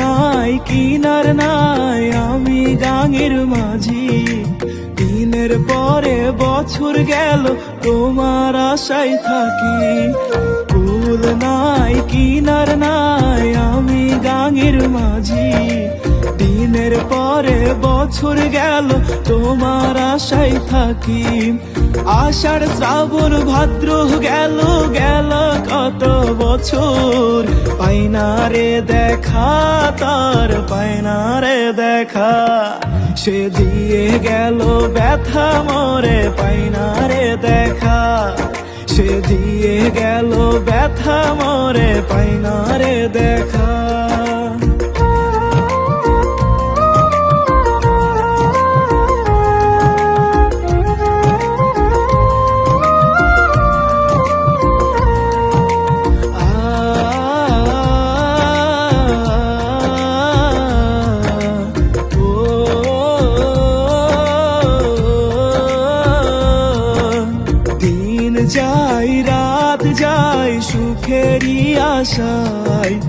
নাই, কিনার নাই, আমি গাঙের মাঝি। দিনের পরে বছর গেল, তোমার আশাই থাকি। কুল নাই, কিনার নাই, আমি গাঙের মাঝি। দিনের পরে বছর গেল, তোমার আশাই থাকি। আষাঢ় শ্রাবণ ভাদ্র গেল গেল বছর পাইনা রে দেখা, তার পাইনা রে দেখা। সে দিয়ে গেল ব্যথা, মরে পাইনা রে দেখা। সে দিয়ে গেল ব্যথা, মরে পাইনা রে দেখা। যাই রাত যাই সুখেরই আশায়।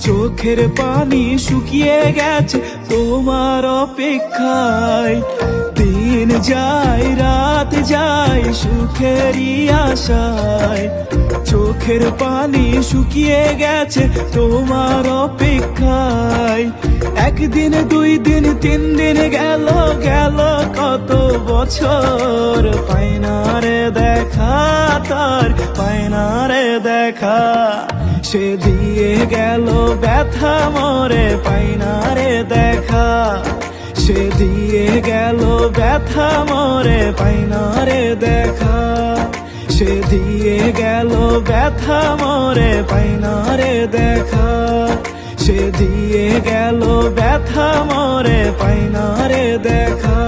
চোখের পানি শুকিয়ে গেছে তোমার অপেক্ষায়। দিন যাই রাত যাই সুখেরই আশায়। চোখের পানি শুকিয়ে গেছে তোমার অপেক্ষায়। একদিন, দুই দিন, তিন দিন গেল গেল কত বছর। পাইনা রে দেখা তার পাইনা রে দেখা। সে দিয়ে গেল ব্যথা মরে পাইনা রে দেখা। সে দিয়ে গেল ব্যথা, মরে পাইনা রে দেখা। সে দিয়ে গেল ব্যথা, মরে পাইনা রে দেখা। সে দিয়ে গেল ব্যথা, মরে পাইনা রে দেখা।